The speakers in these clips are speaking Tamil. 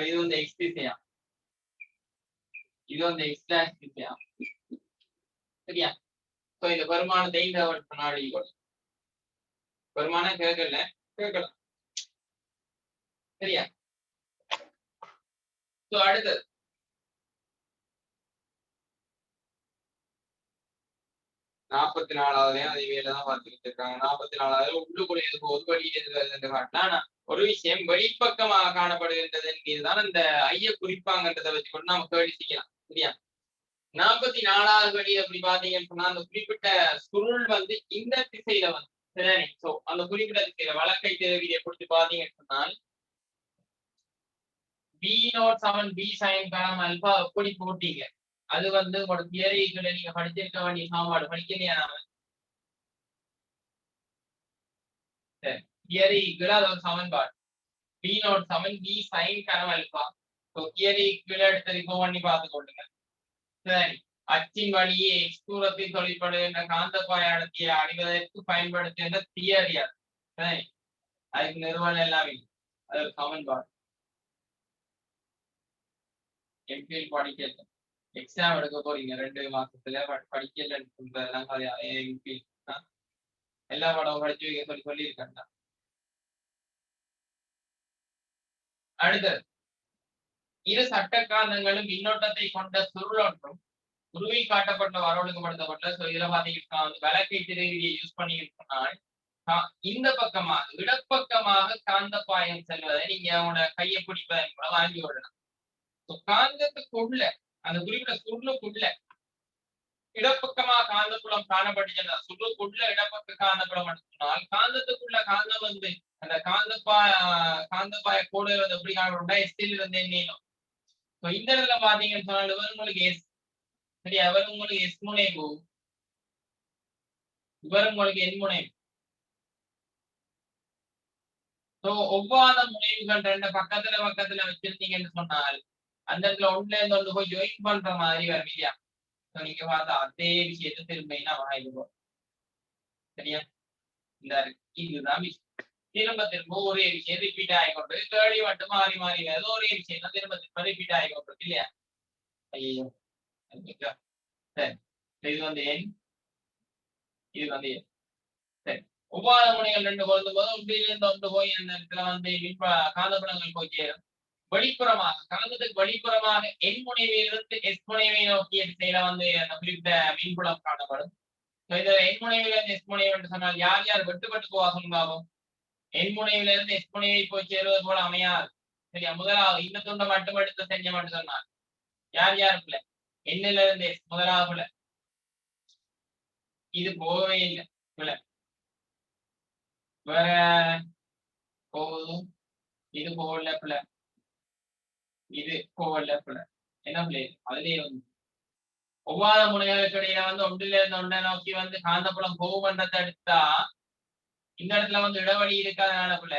இது வந்து எக்ஸ் திசையா இது வந்து எக்ஸ் டேஷ் திசையா சரியா சோ இந்த பெருமானத்தை இந்த நாடு கொடு பெருமானம் கேட்கல கேட்கலாம் சரியா ஸோ அடுத்தது நாற்பத்தி நாலாவதுலயும் அதே வேலை தான் பார்த்துக்கிட்டு இருக்காங்க. நாற்பத்தி நாலாவது உள்ளுக்குள்ள எது ஒரு வெளியே எது வருதுன்னு காட்டினா ஒரு விஷயம் வெளிப்பக்கமாக காணப்படுகின்றது என்கிறதுதான் அந்த ஐய குறிப்பாங்கன்றதை வச்சு கொண்டு நாம கேள்வி செய்யலாம் சரியா? நாற்பத்தி நாலாவது வழி அப்படி பாத்தீங்கன்னு சொன்னா அந்த குறிப்பிட்ட சுருள் வந்து இந்த திசையில வந்து சரி சோ அந்த குறிப்பிட்ட திசையில வழக்கை தேவையை கொடுத்து பாத்தீங்கன்னு சொன்னால் P nought seven P sine காலம் அல்பா எப்படி போட்டீங்க. அது வந்து உங்களோட தியரிகளை நீங்க படிச்சிருக்க வேண்டிய சாப்பாடு படிக்கலையா நாம தியரிக்குள்ள அது ஒரு சமன்பாடு P nought seven P sine கனம் அல்பா ஸோ தியரிக்குள்ள எடுத்து இப்போ பண்ணி பார்த்து கொள்ளுங்க சரி அச்சின் வழியே எக்ஸ் தூரத்தில் தொழிற்படுகின்ற காந்தப்பாய அடர்த்தியை அடைவதற்கு பயன்படுத்துகின்ற தியரி அது சரி அதுக்கு நிறுவனம் எல்லாமே அது ஒரு சமன்பாடு எம்பிஎல் படிக்கிறது எக்ஸாம் எடுக்க போறீங்க. ரெண்டு மாசத்துல படிக்கல எல்லா படம் படிச்சு வைக்க சொல்லி சொல்லியிருக்கேன்டா. அடுத்தது இரு சட்டக்காந்தங்களும் மின்னோட்டத்தை கொண்ட சுருளொன்றும் குருவி காட்டப்பட்ட வரவழுக்கப்படுத்தப்பட்ட சோ இதுல பாத்தீங்கன்னா வந்து விளக்கை திருவியை யூஸ் பண்ணியிருக்கனால் இந்த பக்கமாக இடப்பக்கமாக காந்த பாயம் செல்வதை நீங்க அவனோட கையை பிடிப்பதன் மூலம் வாங்கி விடலாம். காந்தத்துக்குள்ள அந்த குறிப்பிட்ட சுருளுக்குள்ள இடப்பக்கமா காந்தப்புலம் காணப்படுகின்ற சுருளுக்குள்ள இடப்பக்க காந்தப்புலம் சொன்னால் காந்தத்துக்குள்ள காந்தம் வந்து அந்த காந்தப்பா காந்தப்பாய கோடு வந்து எப்படி காணப்படும்னா எஸ்டில் இருந்தே நீளம். இப்போ இந்த இடத்துல பாத்தீங்கன்னு சொன்னால் இவர் உங்களுக்கு எஸ் சரி அவர் உங்களுக்கு எஸ் முனைவு இவர் உங்களுக்கு என் முனை ஒவ்வாத முனைவுகள் ரெண்டு பக்கத்துல பக்கத்துல வச்சிருந்தீங்கன்னு சொன்னால் அந்த இடத்துல ஒண்ணுல இருந்து ஒன்று போய் ஜாயின் பண்ற மாதிரி வரும் இல்லையா ஸோ நீங்க பார்த்தா அதே விஷயத்த திரும்பினா வாங்கிடுவோம் சரியா? இந்த இதுதான் விஷயம். திரும்ப திரும்ப ஒரே விஷயம் ரிப்பீட் ஆகிக்கொண்டு கேள்வி மட்டும் மாறி மாறி வருது. ஒரே விஷயம் தான் திரும்ப திரும்ப ரிப்பீட் ஆகிக்கொண்டு இல்லையா? ஐயோ சரி. இது வந்து என் இது வந்து என் சரி. உபாத முனைகள் ரெண்டு பொருந்தும் போது ஒன்றிலிருந்து ஒன்று போய் அந்த இடத்துல வந்து காந்தபுலங்கள் போய் சேரும். வெளிப்புறமாக கலந்ததுக்கு வெளிப்புறமாக என் முனைவிலிருந்து எஸ் முனைவை நோக்கிய திசையில வந்து அந்த குறிப்பிட்ட மின்புலம் காணப்படும். இந்த என் முனைவிலிருந்து எஸ் முனைவு என்று சொன்னால் யார் யார் வெட்டுப்பட்டு போவா சொல்லுங்காகும் என் முனைவிலிருந்து எஸ் முனைவை போய் சேருவது போல அமையாது. சரியா? முதலாவது இந்த துண்டை மட்டும் எடுத்து செஞ்ச மட்டும் சொன்னார் யார் யார் பிள்ளை என்னில இருந்து எஸ் முதலாவது பிள்ளை இது போகவே இல்லை பிள்ளை வேற போகுதும் இது போகல பிள்ளை இது கோவல்ல பிள்ளை என்ன பிள்ளை? அதுலயே வந்து. ஒவ்வாத முனைகளுக்கு இடையில வந்து ஒன்றில இருந்து ஒன்றை நோக்கி வந்து காந்தப்புலம் போகுமன்றத்தை எடுத்தா இந்த இடத்துல வந்து இடைவெளி இருக்காதனால கூட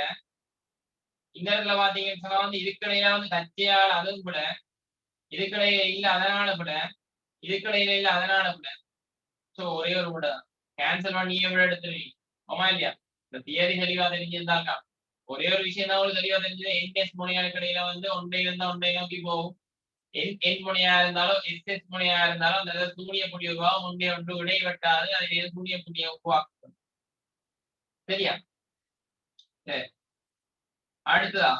இந்த இடத்துல பாத்தீங்கன்னு சொன்னா வந்து இதுக்கடையில வந்து கத்தியால் அதுவும் கூட இதுக்கடையில இல்ல அதனால கூட இதுக்கடையில இல்ல அதனால கூட சோ ஒரே ஒரு கூட கேன்சல் பண்ணி விட எடுத்துருவீங்க. ஆமா இல்லையா? இந்த தியரி தெளிவா தெரிஞ்சிருந்தாக்கா ஒரே ஒரு விஷயம் தான் உங்களுக்கு தெளிவா தெரிஞ்சது என்எஸ் முனையாளுக்கு கடையில வந்து ஒன்றை இருந்தா ஒன்றை நோக்கி போகும். என் என் முனையா இருந்தாலும் எஸ் எஸ் முனையா இருந்தாலும் அந்த சூரிய புள்ளி உருவாகும். ஒன்றை ஒன்று விடை வெட்டாது அதில் சூரிய புள்ளியை உருவாக்கும். சரியா? சரி. அடுத்ததா?